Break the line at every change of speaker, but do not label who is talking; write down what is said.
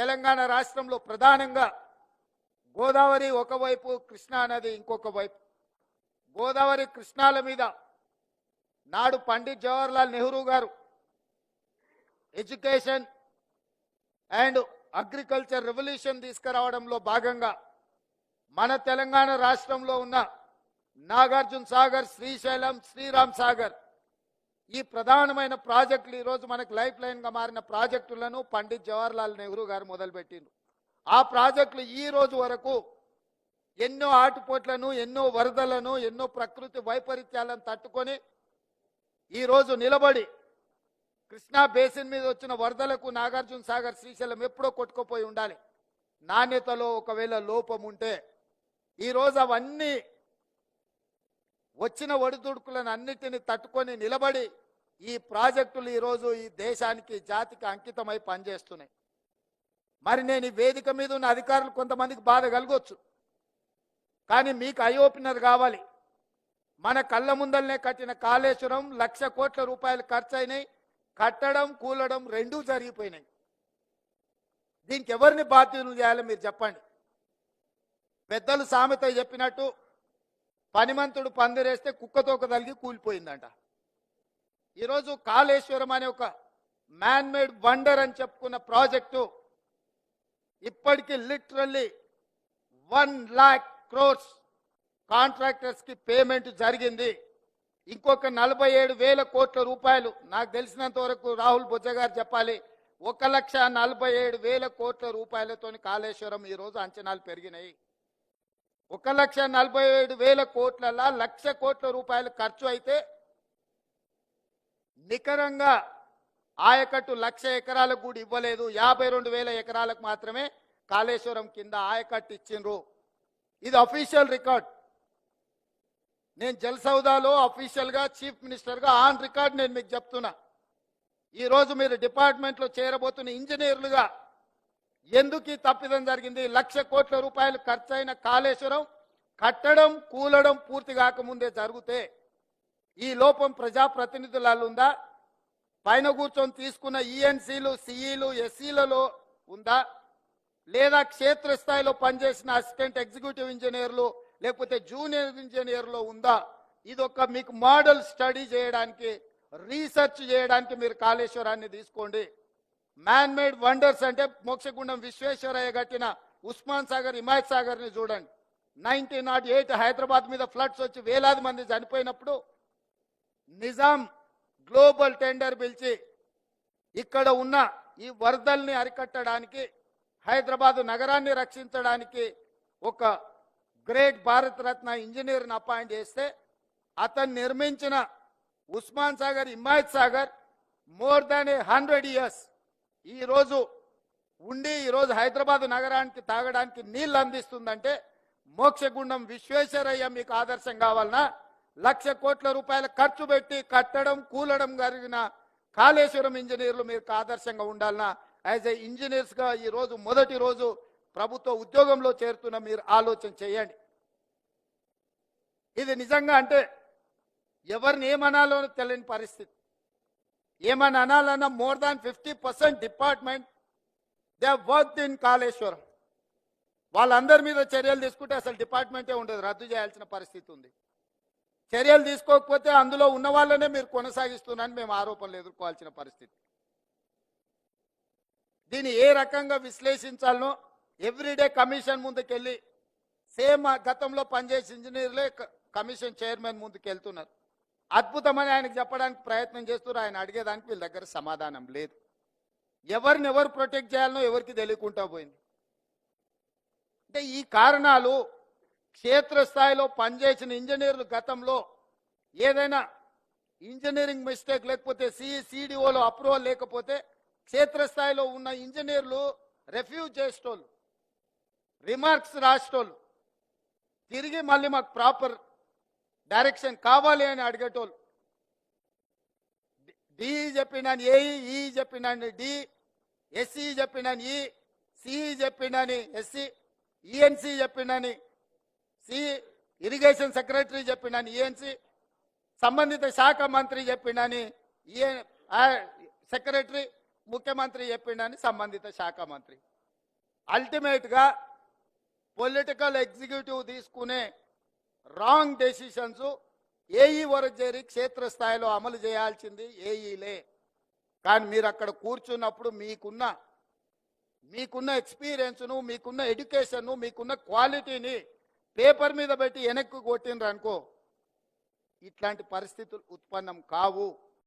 తెలంగాణ రాష్ట్రంలో ప్రధానంగా గోదావరి ఒకవైపు కృష్ణా నది ఇంకొక వైపు. గోదావరి కృష్ణాల మీద నాడు పండిత్ జవహర్లాల్ నెహ్రూ గారు ఎడ్యుకేషన్ అండ్ అగ్రికల్చర్ రెవల్యూషన్ తీసుకురావడంలో భాగంగా మన తెలంగాణ రాష్ట్రంలో ఉన్న నాగార్జున సాగర్ శ్రీశైలం శ్రీరామ్ సాగర్ ఈ ప్రధానమైన ప్రాజెక్టులు ఈరోజు మనకు లైఫ్ లైన్గా మారిన ప్రాజెక్టులను పండిత్ జవహర్లాల్ నెహ్రూ గారు మొదలుపెట్టిండ్రు. ఆ ప్రాజెక్టులు ఈ రోజు వరకు ఎన్నో ఆటుపోట్లను ఎన్నో వరదలను ఎన్నో ప్రకృతి వైపరీత్యాలను తట్టుకొని ఈరోజు నిలబడి కృష్ణా బేసిన్ మీద వచ్చిన వరదలకు నాగార్జున సాగర్ శ్రీశైలం ఎప్పుడో కొట్టుకుపోయి ఉండాలి. నాణ్యతలో ఒకవేళ లోపం ఉంటే ఈ రోజు అవన్నీ వచ్చిన ఒడిదుడుకులను అన్నిటిని తట్టుకొని నిలబడి ఈ ప్రాజెక్టులు ఈరోజు ఈ దేశానికి జాతికి అంకితమై పనిచేస్తున్నాయి. మరి నేను ఈ వేదిక మీద ఉన్న అధికారులు కొంతమందికి బాధ కలగొచ్చు. కానీ మీకు ఐ ఓపెనర్ కావాలి. మన కళ్ళ ముందల్నే కట్టిన కాళేశ్వరం లక్ష కోట్ల రూపాయలు ఖర్చు అయినాయి కట్టడం కూలడం రెండూ జరిగిపోయినాయి. దీనికి ఎవరిని బాధ్యతలు చేయాలో మీరు చెప్పండి. పెద్దలు సామెత చెప్పినట్టు పనిమంతుడు పందిరేస్తే కుక్కతోక తలిగి కూలిపోయిందంట. ఈరోజు కాళేశ్వరం అనే ఒక మ్యాన్ మేడ్ వండర్ అని చెప్పుకున్న ప్రాజెక్టు ఇప్పటికీ లిటరల్లీ వన్ ల్యాక్ క్రోర్స్ కాంట్రాక్టర్స్కి పేమెంట్ జరిగింది. ఇంకొక నలభై ఏడు వేల కోట్ల రూపాయలు నాకు తెలిసినంత వరకు రాహుల్ బుజ్జ గారు చెప్పాలి ఒక లక్ష నలభై ఏడు వేల కోట్ల రూపాయలతోని కాళేశ్వరం ఈ రోజు అంచనాలు పెరిగినాయి. ఒక లక్ష నలభై ఏడు వేల కోట్లలా లక్ష కోట్ల రూపాయలు ఖర్చు అయితే నికరంగా ఆయకట్టు లక్ష ఎకరాలకు కూడా ఇవ్వలేదు. యాభై రెండు వేల ఎకరాలకు మాత్రమే కాళేశ్వరం కింద ఆయకట్టు ఇచ్చిండ్రు. ఇది అఫీషియల్ రికార్డ్ నేను జల్ అఫీషియల్గా చీఫ్ మినిస్టర్గా ఆన్ రికార్డ్ నేను మీకు చెప్తున్నా. ఈరోజు మీరు డిపార్ట్మెంట్లో చేరబోతున్న ఇంజనీర్లుగా ఎందుకు ఈ తప్పిదం జరిగింది? లక్ష కోట్ల రూపాయలు ఖర్చైన కాళేశ్వరం కట్టడం కూలడం పూర్తి కాకముందే జరిగితే ఈ లోపం ప్రజాప్రతినిధులలో ఉందా పైన కూర్చొని తీసుకున్న ఈఎన్సీలు సిఈలు ఎస్సీలలో ఉందా? లేదా క్షేత్రస్థాయిలో పనిచేసిన అసిస్టెంట్ ఎగ్జిక్యూటివ్ ఇంజనీర్లు లేకపోతే జూనియర్ ఇంజనీర్లో ఉందా? ఇది ఒక మీకు మోడల్ స్టడీ చేయడానికి రీసెర్చ్ చేయడానికి మీరు కాళేశ్వరాన్ని తీసుకోండి. మ్యాన్ మేడ్ వండర్స్ అంటే మోక్షగుండం విశ్వేశ్వరయ్య కట్టిన ఉస్మాన్ సాగర్ హిమాయత్ సాగర్ని చూడండి. నైన్టీన్ నాట్ ఎయిట్ హైదరాబాద్ మీద ఫ్లడ్స్ వచ్చి వేలాది మంది చనిపోయినప్పుడు నిజాం గ్లోబల్ టెండర్ పిలిచి ఇక్కడ ఉన్న ఈ వరదల్ని అరికట్టడానికి హైదరాబాద్ నగరాన్ని రక్షించడానికి ఒక గ్రేట్ భారత్ రత్న ఇంజనీర్ని అపాయింట్ చేస్తే అతను నిర్మించిన Osman Sagar Himayat Sagar more than a hundred years. ఈరోజు ఉండి ఈరోజు హైదరాబాదు హైదరాబాద్ నగరానికి తాగడానికి నీళ్ళు అందిస్తుందంటే మోక్షగుండం విశ్వేశ్వరయ్య మీకు ఆదర్శం కావాలన్నా లక్ష కోట్ల రూపాయల ఖర్చు పెట్టి కట్టడం కూలడం జరిగిన కాళేశ్వరం ఇంజనీర్లు మీకు ఆదర్శంగా ఉండాలనా యాజ్ ఏ ఇంజనీర్స్గా ఈరోజు ఈ రోజు మొదటి రోజు ప్రభుత్వ ఉద్యోగంలో చేరుతున్న మీరు ఆలోచన చేయండి. ఇది నిజంగా అంటే ఎవరిని ఏమనాలో తెలియని పరిస్థితి. ఏమని అనాలన్నా more than fifty percent department the work in Kaleshwaram. వాళ్ళందరి మీద చర్యలు తీసుకుంటే అసలు డిపార్ట్మెంటే ఉండదు రద్దు చేయాల్సిన పరిస్థితి ఉంది. చర్యలు తీసుకోకపోతే అందులో ఉన్న వాళ్ళనే మీరు కొనసాగిస్తున్నారని మేము ఆరోపణలు ఎదుర్కోవాల్సిన పరిస్థితి. దీన్ని ఏ రకంగా విశ్లేషించాలనో ఎవ్రీడే కమిషన్ ముందుకెళ్ళి సేమ్ గతంలో పనిచేసే ఇంజనీర్లే క- కమిషన్ చైర్మన్ ముందుకు వెళ్తున్నారు అద్భుతమని ఆయనకు చెప్పడానికి ప్రయత్నం చేస్తున్నారు. ఆయన అడిగేదానికి వీళ్ళ దగ్గర సమాధానం లేదు. ఎవరిని ఎవరు ప్రొటెక్ట్ చేయాలనో ఎవరికి తెలియకుండా పోయింది. అంటే ఈ కారణాలు క్షేత్రస్థాయిలో పనిచేసిన ఇంజనీర్లు గతంలో ఏదైనా ఇంజనీరింగ్ మిస్టేక్ లేకపోతే సిఈసిడిఓలో అప్రూవల్ లేకపోతే క్షేత్రస్థాయిలో ఉన్న ఇంజనీర్లు రెఫ్యూజ్ చేసేటోళ్ళు రిమార్క్స్ రాసేటోళ్ళు తిరిగి మళ్ళీ మాకు ప్రాపర్ డైరెక్షన్ కావాలి అని అడిగేటోళ్ళు. డి చెప్పినాను ఏఈ ఈ చెప్పినాను డి ఎస్సీ చెప్పినాను ఈ సిఈ చెప్పినాని ఎస్సీ ఈఎన్సీ చెప్పినాని సి ఇరిగేషన్ సెక్రటరీ చెప్పిండని ఈఎన్సి సంబంధిత శాఖ మంత్రి చెప్పిండని ఈఎన్ సెక్రటరీ ముఖ్యమంత్రి చెప్పిండని సంబంధిత శాఖ మంత్రి. అల్టిమేట్గా పొలిటికల్ ఎగ్జిక్యూటివ్ తీసుకునే రాంగ్ డెసిషన్స్ ఏఈ వరకు చేరి క్షేత్రస్థాయిలో అమలు చేయాల్సింది ఏఈలే. కానీ మీరు అక్కడ కూర్చున్నప్పుడు మీకున్న మీకున్న ఎక్స్పీరియన్స్ను మీకున్న ఎడ్యుకేషన్ను మీకున్న క్వాలిటీని పేపర్ మీద పెట్టి వెనక్కి కొట్టిండ్రు అనుకో ఇట్లాంటి పరిస్థితులు ఉత్పన్నం కావు.